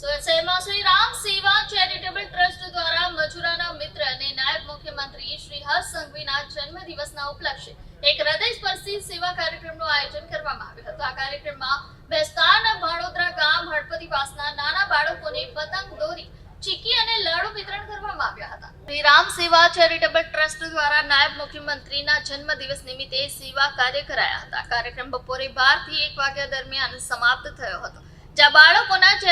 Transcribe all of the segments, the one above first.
સુરત શહેરમાં શ્રી રામ સેવા charitable trust દ્વારા મજૂરાના મિત્ર અને નાયબ મુખ્યમંત્રી શ્રી હર્ષ સંઘવીના જન્મદિવસના ઉપલક્ષે એક હૃદયસ્પર્શી સેવા કાર્યક્રમનું આયોજન કરવામાં આવ્યું હતું. આ કાર્યક્રમમાં બેસ્તાન ભાડોદરા ગામ હળપતિ પાસના નાના બાળકોને પતંગ દોરી, ચીકી અને લાડુ વિતરણ કરવામાં આવ્યા હતા. શ્રી રામ સેવા ચેરિટેબલ ટ્રસ્ટ દ્વારા નાયબ મુખ્યમંત્રીના જન્મદિવસ નિમિત્તે સેવા કાર્ય કરાયા હતા. કાર્યક્રમ બપોરે બારથી એક વાગ્યા દરમિયાન સમાપ્ત થયો હતો.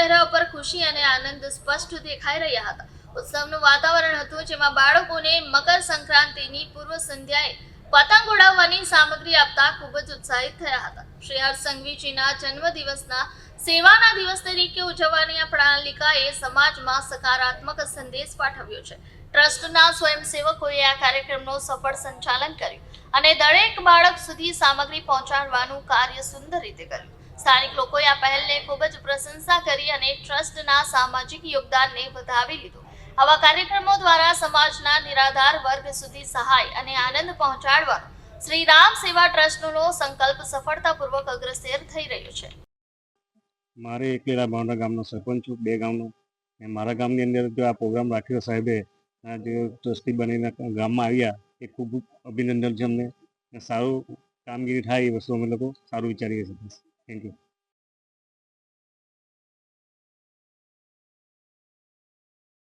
ચહેરા ઉપર ખુશી અને આનંદ સ્પષ્ટ દેખાઈ રહ્યા હતા. ઉત્સવનું વાતાવરણ હતું જેમાં બાળકોને મકર સંક્રાંતિની પૂર્વ સંધ્યાએ પતંગ ઉડાવવાની સામગ્રી આપતા ખૂબ જ ઉત્સાહિત થયા હતા. શ્રી હર્ષ સંઘવીજીના જન્મદિવસના સેવાના દિવસ તરીકે ઉજવવાની આ પ્રણાલિકાએ સમાજમાં સકારાત્મક સંદેશ પાઠવ્યો છે. ટ્રસ્ટના સ્વયંસેવકોએ આ કાર્યક્રમનું સફળ સંચાલન કર્યું અને દરેક બાળક સુધી સામગ્રી પહોંચાડવાનું કાર્ય સુંદર રીતે કર્યું. સ્થાનિક લોકોએ આ પહેલને ખૂબ જ પ્રશંસા કરી અને ટ્રસ્ટના સામાજિક યોગદાનને વધાવી લીધું. આવા કાર્યક્રમો દ્વારા સમાજના નિરાધાર વર્ગ સુધી સહાય અને આનંદ પહોંચાડવા શ્રી રામ સેવા ટ્રસ્ટનો સંકલ્પ સફળતાપૂર્વક અગ્રસર થઈ રહ્યો છે. મારે એકલેલા ભાવના ગામનો સરપંચ છું, બે ગામનો. મારા ગામની અંદર જો આ પ્રોગ્રામ રાખ્યો સાહેબે જે ટ્રસ્ટી બનીને ગામમાં આવ્યા, એ ખૂબ અભિનંદન છે અમને. સારું કામગીરી થાય એ વસ્તુ અમે લોકો સારું વિચારીએ છીએ. Thank you.